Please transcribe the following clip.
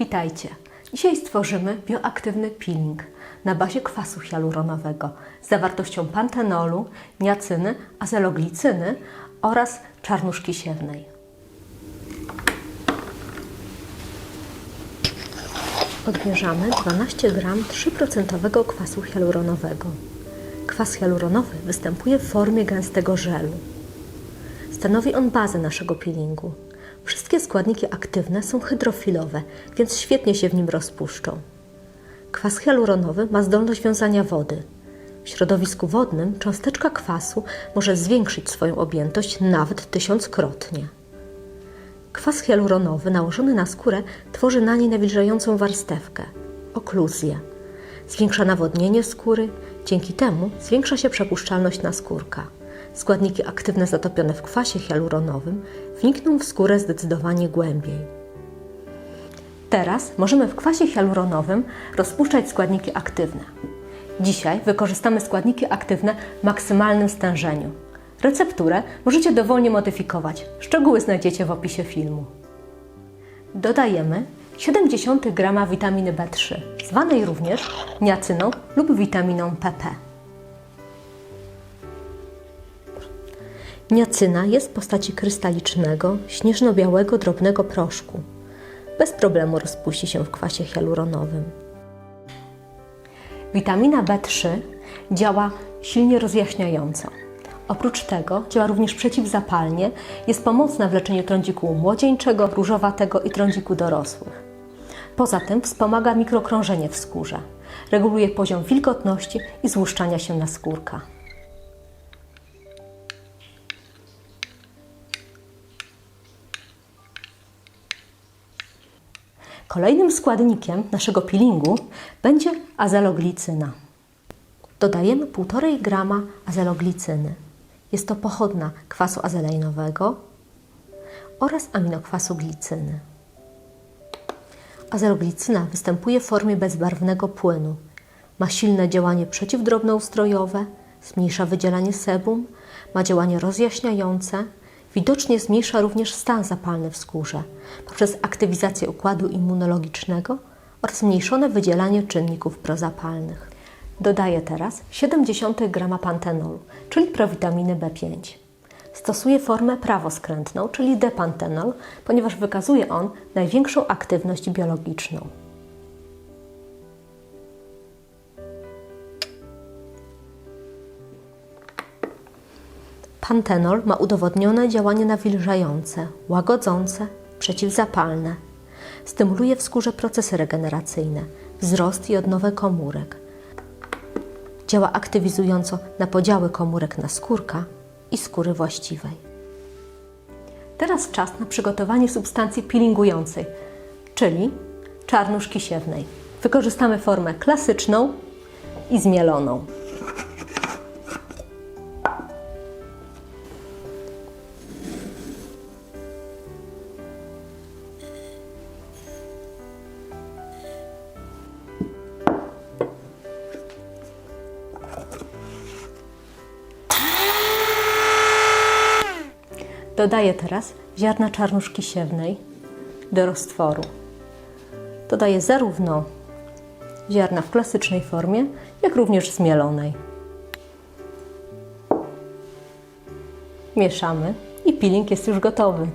Witajcie! Dzisiaj stworzymy bioaktywny peeling na bazie kwasu hialuronowego z zawartością pantenolu, niacyny, azeloglicyny oraz czarnuszki siewnej. Odbierzamy 12 g 3% kwasu hialuronowego. Kwas hialuronowy występuje w formie gęstego żelu. Stanowi on bazę naszego peelingu. Wszystkie składniki aktywne są hydrofilowe, więc świetnie się w nim rozpuszczą. Kwas hialuronowy ma zdolność wiązania wody. W środowisku wodnym cząsteczka kwasu może zwiększyć swoją objętość nawet tysiąckrotnie. Kwas hialuronowy nałożony na skórę tworzy na niej nawilżającą warstewkę okluzję. Zwiększa nawodnienie skóry, dzięki temu zwiększa się przepuszczalność naskórka. Składniki aktywne zatopione w kwasie hialuronowym wnikną w skórę zdecydowanie głębiej. Teraz możemy w kwasie hialuronowym rozpuszczać składniki aktywne. Dzisiaj wykorzystamy składniki aktywne w maksymalnym stężeniu. Recepturę możecie dowolnie modyfikować. Szczegóły znajdziecie w opisie filmu. Dodajemy 0,7 g witaminy B3, zwanej również niacyną lub witaminą PP. Niacyna jest w postaci krystalicznego, śnieżno-białego, drobnego proszku. Bez problemu rozpuści się w kwasie hialuronowym. Witamina B3 działa silnie rozjaśniająco. Oprócz tego działa również przeciwzapalnie, jest pomocna w leczeniu trądziku młodzieńczego, różowatego i trądziku dorosłych. Poza tym wspomaga mikrokrążenie w skórze, reguluje poziom wilgotności i złuszczania się naskórka. Kolejnym składnikiem naszego peelingu będzie azeloglicyna. Dodajemy 1,5 grama azeloglicyny. Jest to pochodna kwasu azeleinowego oraz aminokwasu glicyny. Azeloglicyna występuje w formie bezbarwnego płynu. Ma silne działanie przeciwdrobnoustrojowe, zmniejsza wydzielanie sebum, ma działanie rozjaśniające, widocznie zmniejsza również stan zapalny w skórze poprzez aktywizację układu immunologicznego oraz zmniejszone wydzielanie czynników prozapalnych. Dodaję teraz 0,7 g pantenolu, czyli prowitaminy B5. Stosuję formę prawoskrętną, czyli depantenol, ponieważ wykazuje on największą aktywność biologiczną. Pantenol ma udowodnione działanie nawilżające, łagodzące, przeciwzapalne. Stymuluje w skórze procesy regeneracyjne, wzrost i odnowę komórek. Działa aktywizująco na podziały komórek na skórka i skóry właściwej. Teraz czas na przygotowanie substancji peelingującej, czyli czarnuszki siewnej. Wykorzystamy formę klasyczną i zmieloną. Dodaję teraz ziarna czarnuszki siewnej do roztworu. Dodaję zarówno ziarna w klasycznej formie, jak również zmielonej. Mieszamy i peeling jest już gotowy.